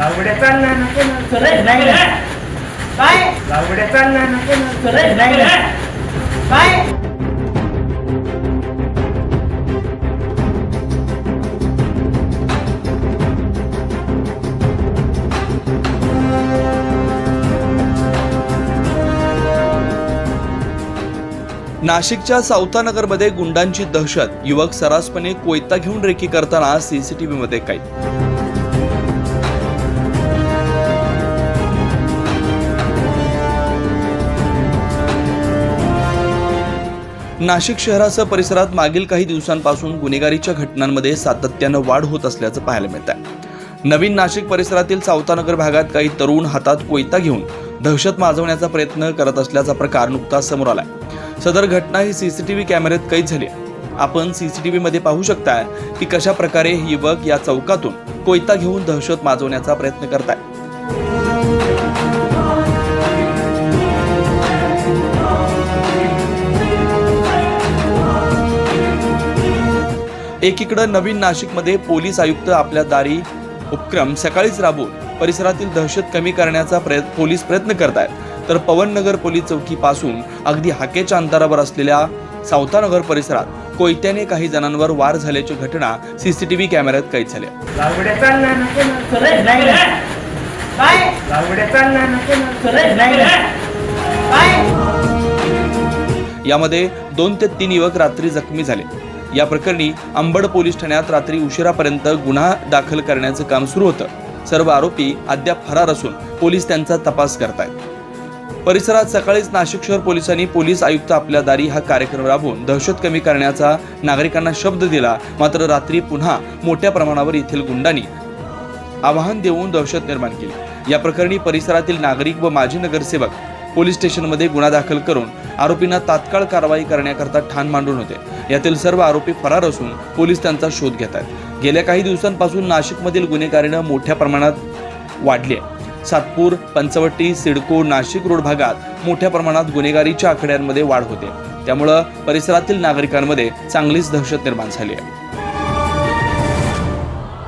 गावड्या चालला नको ना खरंच नाही ना. काय? गावड्या चालला नको ना खरंच नाही ना. काय? नाशिकच्या सावतानगरमध्ये गुंडांची दहशत. युवक सरासपणे कोयता घेऊन रेकी करताना सीसीटीव्ही मध्ये नाशिक शहरासह परिसरात मागील काही दिवसांपासून गुन्हेगारीच्या घटनांमध्ये सातत्यानं वाढ होत असल्याचं पाहायला मिळत आहे नवीन नाशिक परिसरातील सावतानगर भागात काही तरुण हातात कोयता घेऊन दहशत माजवण्याचा प्रयत्न करत असल्याचा प्रकार नुकताच समोर आलाय. सदर घटना ही सीसीटीव्ही कॅमेऱ्यात कैद झाली आपण सीसीटीव्ही मध्ये पाहू शकता की कशा प्रकारे युवक या चौकातून कोयता घेऊन दहशत माजवण्याचा प्रयत्न करताय. एकीकडे नवीन नाशिकमध्ये पोलीस आयुक्त आपल्या दारी उपक्रम सकाळीच राबवून परिसरातील दहशत कमी करण्याचा प्रयत्न पोलीस प्रयत्न करत आहेत तर पवननगर पोलीस चौकीपासून अगदी हाकेच्या अंतरावर असलेल्या सावतानगर परिसरात कोयत्याने काही जणांवर वार झाल्याची घटना सीसीटीव्ही कॅमेऱ्यात कैद झाल्या यामध्ये दोन ते तीन युवक रात्री जखमी झाले. या प्रकरणी अंबड पोलीस ठाण्यात रात्री उशिरापर्यंत गुन्हा दाखल करण्याचं काम सुरू होतं. सर्व आरोपी अद्याप फरार असून पोलीस त्यांचा तपास करतायत. परिसरात सकाळीच नाशिक शहर पोलिसांनी पोलीस आयुक्त आपल्या दारी हा कार्यक्रम राबवून दहशत कमी करण्याचा नागरिकांना शब्द दिला मात्र रात्री पुन्हा मोठ्या प्रमाणावर येथील गुंडांनी आवाहन देऊन दहशत निर्माण केली. या प्रकरणी परिसरातील नागरिक व माजी नगरसेवक पोलीस स्टेशनमध्ये गुन्हा दाखल करून आरोपींना तात्काळ कारवाई करण्याकरता ठाण मांडून होते. यातील सर्व आरोपी फरार असून पोलीस त्यांचा शोध घेत आहेत. गेल्या काही दिवसांपासून नाशिकमधील गुन्हेगारीनं मोठ्या प्रमाणात वाढली आहे. सातपूर पंचवटी सिडको नाशिक रोड भागात मोठ्या प्रमाणात गुन्हेगारीच्या आकड्यांमध्ये वाढ होते. त्यामुळं परिसरातील नागरिकांमध्ये चांगलीच दहशत निर्माण झाली आहे.